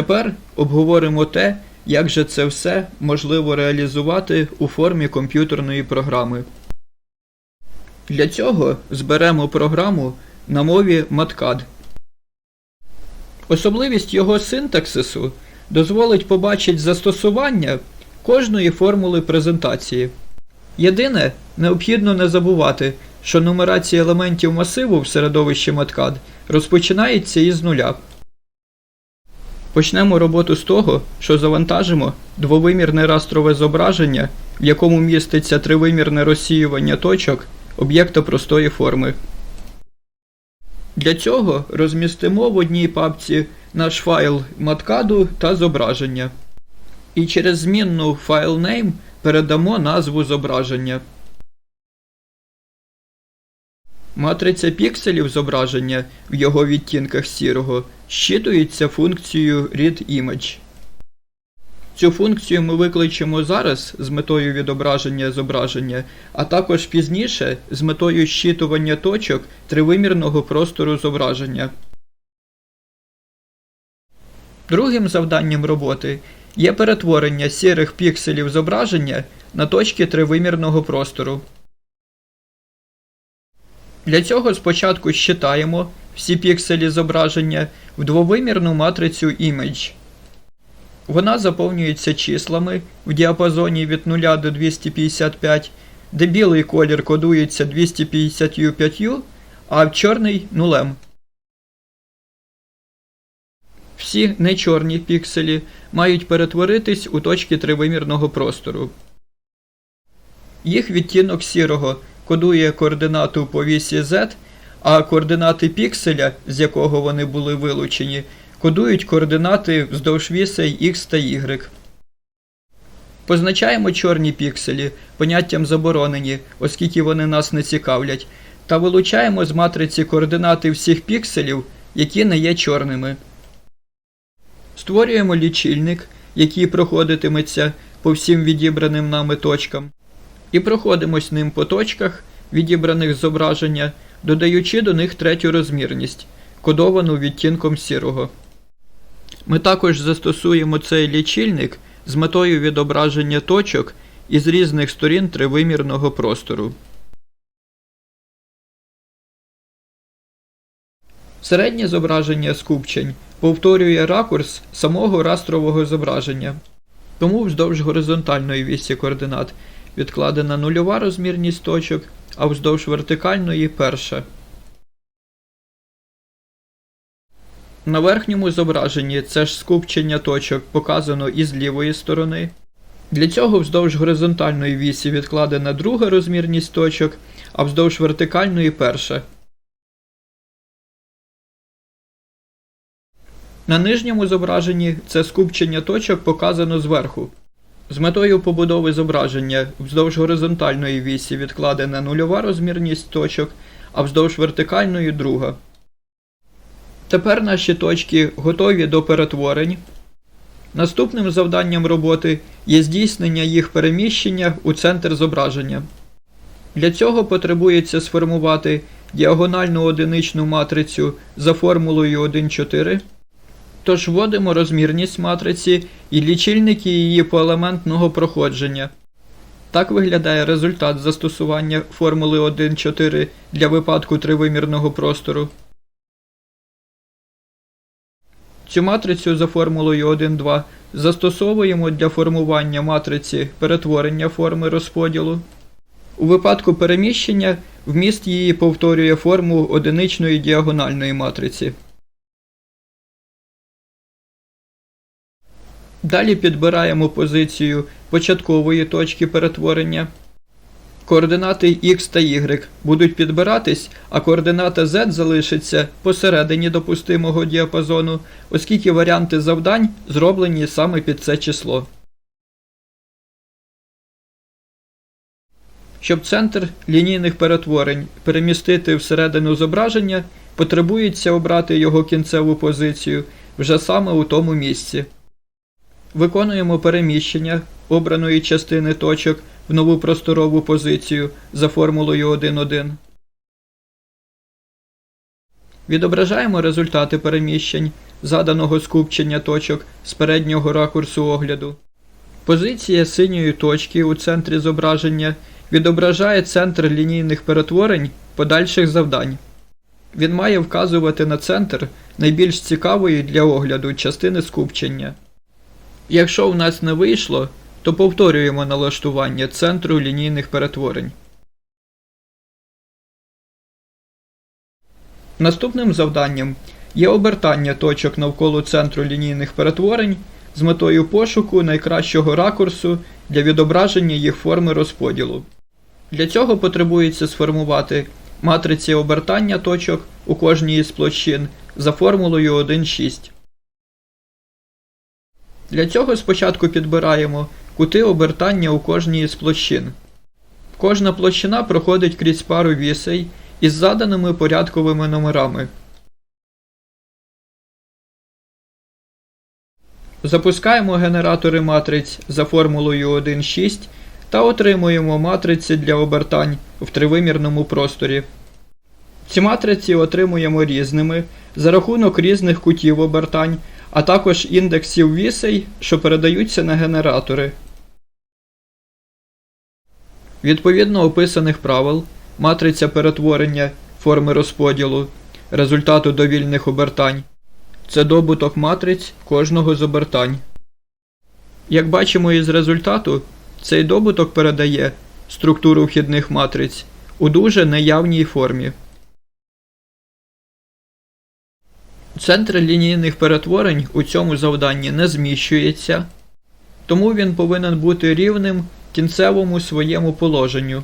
Тепер обговоримо те, як же це все можливо реалізувати у формі комп'ютерної програми. Для цього зберемо програму на мові MATCAD. Особливість його синтаксису дозволить побачити застосування кожної формули презентації. Єдине, необхідно не забувати, що нумерація елементів масиву в середовищі MATCAD розпочинається із нуля. Почнемо роботу з того, що завантажимо двовимірне растрове зображення, в якому міститься тривимірне розсіювання точок об'єкта простої форми. Для цього розмістимо в одній папці наш файл маткаду та зображення. І через змінну FileName передамо назву зображення. Матриця пікселів зображення в його відтінках сірого щитується функцією readImage. Цю функцію ми викличемо зараз з метою відображення зображення, а також пізніше з метою щитування точок тривимірного простору зображення. Другим завданням роботи є перетворення сірих пікселів зображення на точки тривимірного простору. Для цього спочатку щитаємо всі пікселі зображення в двовимірну матрицю Image. Вона заповнюється числами в діапазоні від 0 до 255, де білий колір кодується 255, а в чорний нулем. Всі нечорні пікселі мають перетворитись у точки тривимірного простору. Їх відтінок сірого кодує координату по вісі Z, а координати пікселя, з якого вони були вилучені, кодують координати вздовж вісей X та Y. Позначаємо чорні пікселі поняттям заборонені, оскільки вони нас не цікавлять, та вилучаємо з матриці координати всіх пікселів, які не є чорними. Створюємо лічильник, який проходитиметься по всім відібраним нами точкам, і проходимось ним по точках, відібраних зображення, додаючи до них третю розмірність, кодовану відтінком сірого. Ми також застосуємо цей лічильник з метою відображення точок із різних сторін тривимірного простору. Середнє зображення скупчень повторює ракурс самого растрового зображення. Тому вздовж горизонтальної вісі координат відкладена нульова розмірність точок, а вздовж вертикальної перша. На верхньому зображенні це ж скупчення точок показано із лівої сторони. Для цього вздовж горизонтальної вісі відкладена друга розмірність точок, а вздовж вертикальної перша. На нижньому зображенні це скупчення точок показано зверху. З метою побудови зображення вздовж горизонтальної вісі відкладена нульова розмірність точок, а вздовж вертикальної друга. Тепер наші точки готові до перетворень. Наступним завданням роботи є здійснення їх переміщення у центр зображення. Для цього потребується сформувати діагональну одиничну матрицю за формулою 1,4. Тож вводимо розмірність матриці і лічильники її поелементного проходження. Так виглядає результат застосування формули 1,4 для випадку тривимірного простору. Цю матрицю за формулою 1,2 застосовуємо для формування матриці перетворення форми розподілу. У випадку переміщення вміст її повторює форму одиничної діагональної матриці. Далі підбираємо позицію початкової точки перетворення. Координати x та y будуть підбиратись, а координата z залишиться посередині допустимого діапазону, оскільки варіанти завдань зроблені саме під це число. Щоб центр лінійних перетворень перемістити всередину зображення, потребується обрати його кінцеву позицію вже саме у тому місці. Виконуємо переміщення обраної частини точок в нову просторову позицію за формулою 1,1. Відображаємо результати переміщень заданого скупчення точок з переднього ракурсу огляду. Позиція синьої точки у центрі зображення відображає центр лінійних перетворень подальших завдань. Він має вказувати на центр найбільш цікавої для огляду частини скупчення. Якщо в нас не вийшло, то повторюємо налаштування центру лінійних перетворень. Наступним завданням є обертання точок навколо центру лінійних перетворень з метою пошуку найкращого ракурсу для відображення їх форми розподілу. Для цього потребується сформувати матриці обертання точок у кожній із площин за формулою 1,6. Для цього спочатку підбираємо кути обертання у кожній із площин. Кожна площина проходить крізь пару вісей із заданими порядковими номерами. Запускаємо генератори матриць за формулою 1,6 та отримуємо матриці для обертань в тривимірному просторі. Ці матриці отримуємо різними за рахунок різних кутів обертань, а також індексів вісей, що передаються на генератори. Відповідно описаних правил, матриця перетворення форми розподілу результату довільних обертань це добуток матриць кожного з обертань. Як бачимо із результату, цей добуток передає структуру вхідних матриць у дуже неявній формі. Центр лінійних перетворень у цьому завданні не зміщується, тому він повинен бути рівним кінцевому своєму положенню.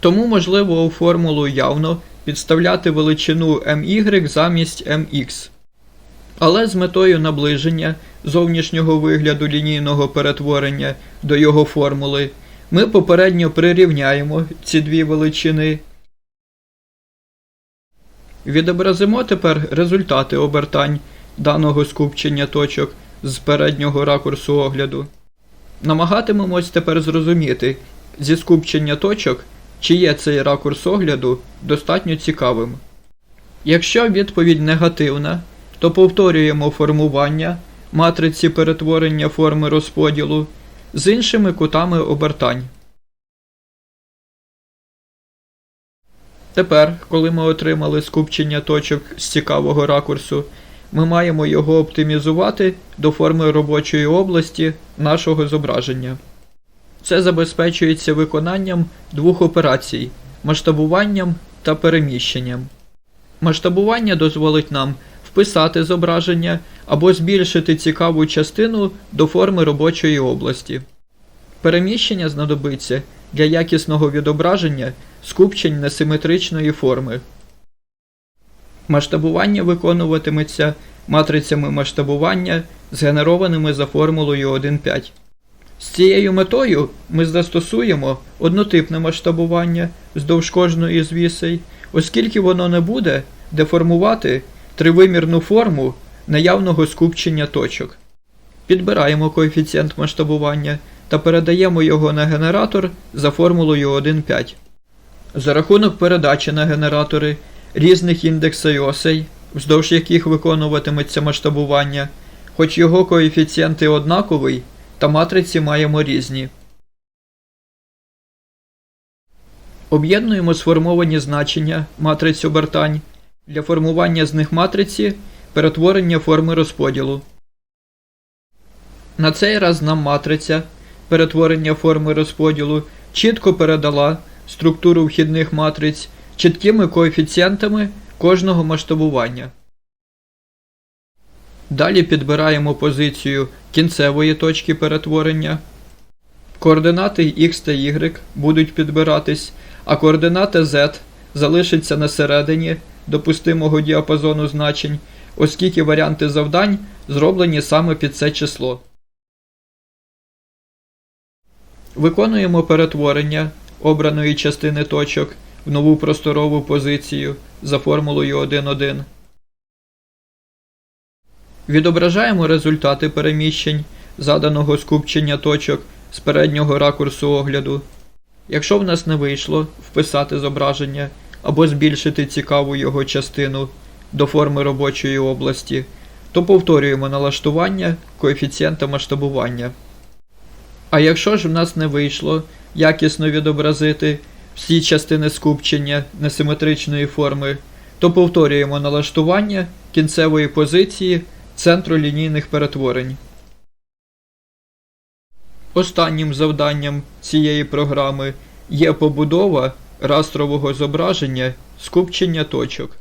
Тому можливо у формулу явно підставляти величину my замість mx. Але з метою наближення зовнішнього вигляду лінійного перетворення до його формули ми попередньо прирівняємо ці дві величини. Відобразимо тепер результати обертань даного скупчення точок з переднього ракурсу огляду. Намагатимемось тепер зрозуміти зі скупчення точок, чи є цей ракурс огляду достатньо цікавим. Якщо відповідь негативна, то повторюємо формування матриці перетворення форми розподілу з іншими кутами обертань. Тепер, коли ми отримали скупчення точок з цікавого ракурсу, ми маємо його оптимізувати до форми робочої області нашого зображення. Це забезпечується виконанням двох операцій масштабуванням та переміщенням. Масштабування дозволить нам вписати зображення або збільшити цікаву частину до форми робочої області. Переміщення знадобиться для якісного відображення скупчень несиметричної форми. Масштабування виконуватиметься матрицями масштабування, згенерованими за формулою 1.5. З цією метою ми застосуємо однотипне масштабування вздовж кожної з вісей, оскільки воно не буде деформувати тривимірну форму наявного скупчення точок. Підбираємо коефіцієнт масштабування та передаємо його на генератор за формулою 1.5. За рахунок передачі на генератори різних індексей осей, вздовж яких виконуватиметься масштабування, хоч його коефіцієнти однаковий, та матриці маємо різні. Об'єднуємо сформовані значення матриць обертань для формування з них матриці перетворення форми розподілу. На цей раз нам матриця перетворення форми розподілу чітко передала структуру вхідних матриць чіткими коефіцієнтами кожного масштабування. Далі підбираємо позицію кінцевої точки перетворення. Координати x та y будуть підбиратись, а координата z залишиться на середині допустимого діапазону значень, оскільки варіанти завдань зроблені саме під це число. Виконуємо перетворення обраної частини точок в нову просторову позицію за формулою 1.1. Відображаємо результати переміщень заданого скупчення точок з переднього ракурсу огляду. Якщо в нас не вийшло вписати зображення або збільшити цікаву його частину до форми робочої області, то повторюємо налаштування коефіцієнта масштабування. А якщо ж в нас не вийшло якісно відобразити всі частини скупчення несиметричної форми, то повторюємо налаштування кінцевої позиції центру лінійних перетворень. Останнім завданням цієї програми є побудова растрового зображення скупчення точок.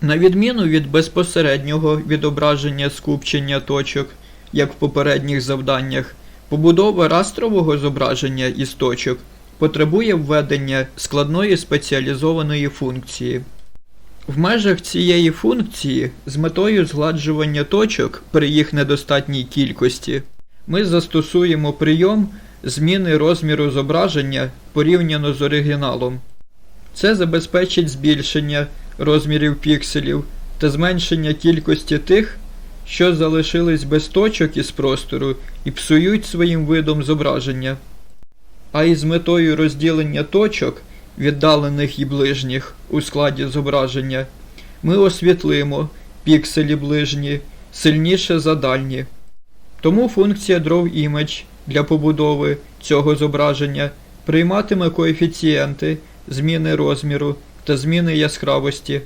На відміну від безпосереднього відображення скупчення точок, як в попередніх завданнях, побудова растрового зображення із точок потребує введення складної спеціалізованої функції. В межах цієї функції з метою згладжування точок при їх недостатній кількості ми застосуємо прийом зміни розміру зображення порівняно з оригіналом. Це забезпечить збільшення розмірів пікселів та зменшення кількості тих, що залишились без точок із простору і псують своїм видом зображення. А із метою розділення точок, віддалених і ближніх у складі зображення, ми освітлимо пікселі ближні сильніше за дальні. Тому функція drawImage для побудови цього зображення прийматиме коефіцієнти зміни розміру та зміни яскравості.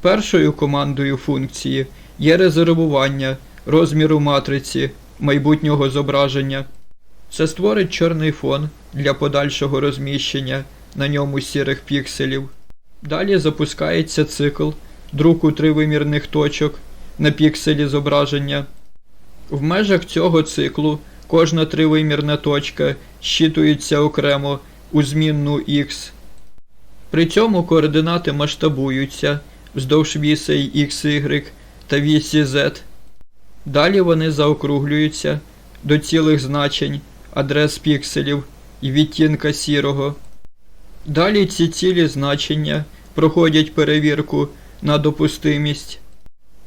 Першою командою функції є резервування розміру матриці майбутнього зображення. Це створить чорний фон для подальшого розміщення на ньому сірих пікселів. Далі запускається цикл друку тривимірних точок на пікселі зображення. В межах цього циклу кожна тривимірна точка щитується окремо у змінну x. При цьому координати масштабуються вздовж вісей XY та вісі Z. Далі вони заокруглюються до цілих значень адрес пікселів і відтінка сірого. Далі ці цілі значення проходять перевірку на допустимість.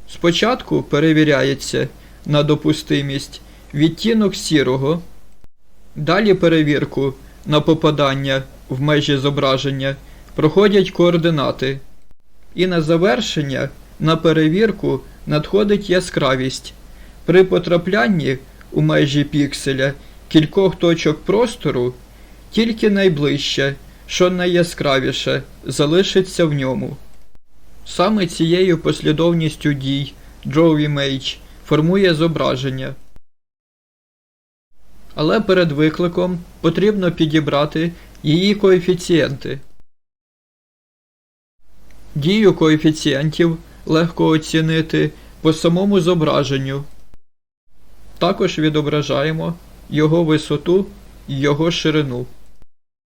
Спочатку перевіряється на допустимість відтінок сірого, далі перевірку на попадання в межі зображення проходять координати, і на завершення на перевірку надходить яскравість. При потраплянні у межі пікселя кількох точок простору тільки найближче, що найяскравіше, залишиться в ньому. Саме цією послідовністю дій DrawImage формує зображення. Але перед викликом потрібно підібрати її коефіцієнти. Дію коефіцієнтів легко оцінити по самому зображенню. Також відображаємо його висоту і його ширину.